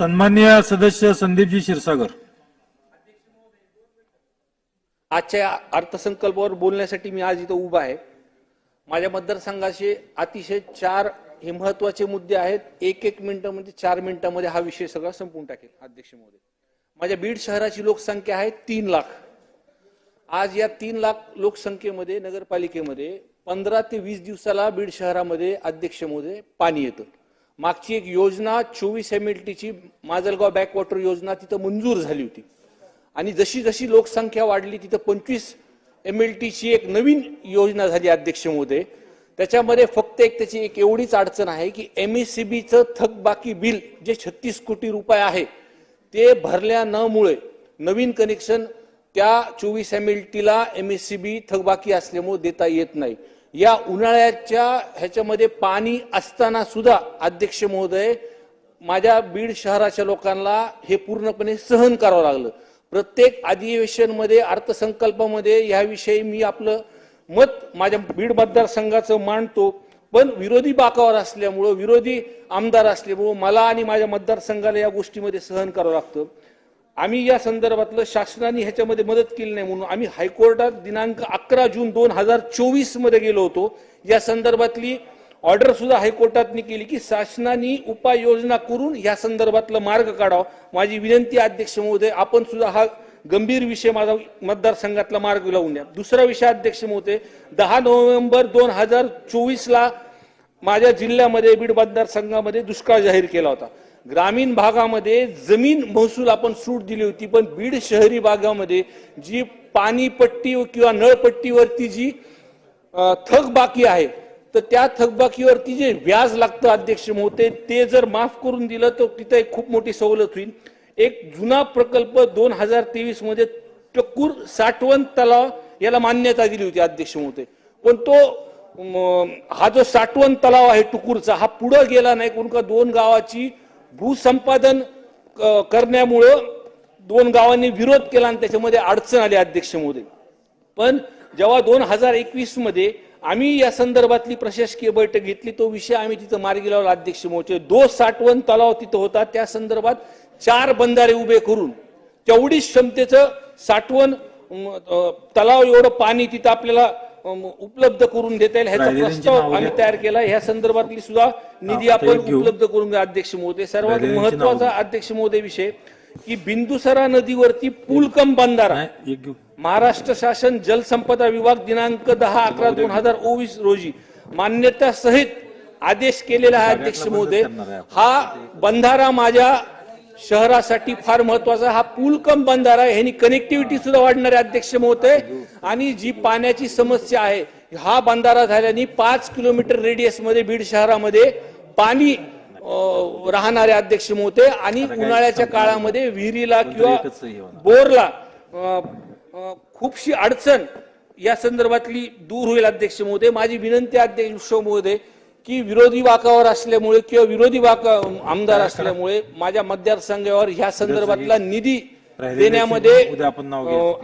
सन्मान्य सदस्य संदीपजी क्षीरसागर. आजच्या अर्थसंकल्पावर बोलण्यासाठी मी आज इथं उभा आहे. माझ्या मतदारसंघाचे अतिशय चार हे महत्त्वाचे मुद्दे आहेत. एक एक मिनिटं म्हणजे चार मिनिटांमध्ये हा विषय सगळा संपून टाकेल अध्यक्ष महोदय. माझ्या बीड शहराची लोकसंख्या आहे तीन लाख. आज या तीन लाख लोकसंख्येमध्ये नगरपालिकेमध्ये पंधरा ते वीस दिवसाला बीड शहरामध्ये अध्यक्ष महोदय पाणी येतं. मागची एक योजना चोवीस एम एल टीची माजलगाव बॅकवॉटर योजना तिथं मंजूर झाली होती. आणि जशी जशी लोकसंख्या वाढली तिथं पंचवीस एम एल टीची एक नवीन योजना झाली अध्यक्ष महोदय. त्याच्यामध्ये फक्त एक त्याची एक एवढीच अडचण आहे की एम एस सी बीचं थकबाकी बिल जे छत्तीस कोटी रुपये आहे ते भरल्या नमुळे नवीन कनेक्शन त्या चोवीस एम एल टीला एम एस सी बी थकबाकी असल्यामुळे देता येत नाही. या उन्हाळ्याच्या ह्याच्यामध्ये पाणी असताना सुद्धा अध्यक्ष महोदय माझ्या बीड शहराच्या लोकांना हे पूर्णपणे सहन करावं लागलं. प्रत्येक अधिवेशनमध्ये अर्थसंकल्पामध्ये याविषयी मी आपलं मत माझ्या बीड मतदारसंघाचं मांडतो. पण विरोधी बाकावर असल्यामुळं विरोधी आमदार असल्यामुळं मला आणि माझ्या मतदारसंघाला या गोष्टीमध्ये सहन करावं लागतं. आम्ही या संदर्भातलं शासनाने ह्याच्यामध्ये मदत केली नाही म्हणून आम्ही हायकोर्टात दिनांक अकरा जून दोन हजार चोवीसमध्ये गेलो होतो. या संदर्भातली ऑर्डर सुद्धा केली की शासनाने उपाययोजना करून या संदर्भातला मार्ग काढावा. माझी विनंती अध्यक्ष महोदय आपण सुद्धा हा गंभीर विषय माझा मतदारसंघातला मार्ग लावून द्या. दुसरा विषय अध्यक्ष महोदय दहा नोव्हेंबर दोन हजार चोवीसला माझ्या जिल्ह्यामध्ये बीड मतदारसंघामध्ये दुष्काळ जाहीर केला होता. ग्रामीण भागामध्ये जमीन महसूल आपण सूट दिली होती पण बीड शहरी भागामध्ये जी पाणीपट्टी किंवा नळपट्टीवरती जी थकबाकी आहे तर त्या थकबाकीवरती जे व्याज लागतं अध्यक्ष होते ते जर माफ करून दिलं तर तिथं एक खूप मोठी सवलत होईल. एक जुना प्रकल्प दोन हजार तेवीसमध्ये टक्कूर साठवण तलाव याला मान्यता दिली होती अध्यक्ष होते पण तो हा जो साठवण तलाव आहे टुकूरचा हा पुढं गेला नाही कोण का दोन गावाची भूसंपादन क- करण्यामुळं दोन गावांनी विरोध केला आणि त्याच्यामध्ये अडचण आली अध्यक्ष महोदय पण जेव्हा दोन हजार एकवीसमध्ये आम्ही या संदर्भातली प्रशासकीय बैठक घेतली तो विषय आम्ही तिथं मार्गी लावला अध्यक्ष महोदय दो साठवण तलाव तिथं होता त्या संदर्भात चार बंधारे उभे करून तेवढीच क्षमतेचं साठवण तलाव एवढं पाणी तिथं आपल्याला उपलब्ध करून देता येईल ह्याचा प्रस्ताव आम्ही. तयार केला ह्या संदर्भातली सुद्धा निधी आपण. उपलब्ध करून द्या अध्यक्ष महोदय सर्वात महत्त्वाचा अध्यक्ष महोदय विषय की बिंदुसरा नदीवरती पूल कम बंधारा. महाराष्ट्र शासन जलसंपदा विभाग दिनांक दहा अकरा दोन हजार ओवीस रोजी मान्यता सहित आदेश केलेला आहे अध्यक्ष महोदय हा बंधारा माझ्या शहरासाठी फार महत्त्वाचा हा पूल कम बंधारा आहे. ह्यानी कनेक्टिव्हिटी सुद्धा वाढणार आहे अध्यक्ष महोदय. आणि जी पाण्याची समस्या आहे हा बंधारा झाल्याने पाच किलोमीटर रेडियसमध्ये बीड शहरामध्ये पाणी राहणारे अध्यक्ष महोदय. आणि उन्हाळ्याच्या काळामध्ये विहिरीला किंवा. बोरला खूपशी अडचण या संदर्भातली दूर होईल अध्यक्ष महोदय. माझी विनंती आहे, अध्यक्ष महोदय की विरोधी वाकावर असल्यामुळे किंवा विरोधी वाका आमदार असल्यामुळे माझ्या मतदारसंघावर ह्या संदर्भातला निधी देण्यामध्ये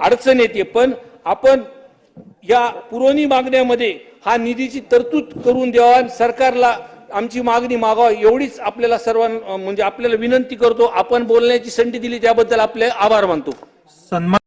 अडचण येते. पण आपण या पुरवणी मागण्यामध्ये हा निधीची तरतूद करून द्यावा आणि सरकारला आमची मागणी मागावा एवढीच आपल्याला सर्वांना म्हणजे आपल्याला विनंती करतो. आपण बोलण्याची संधी दिली त्याबद्दल आपले आभार मानतो. सन्मान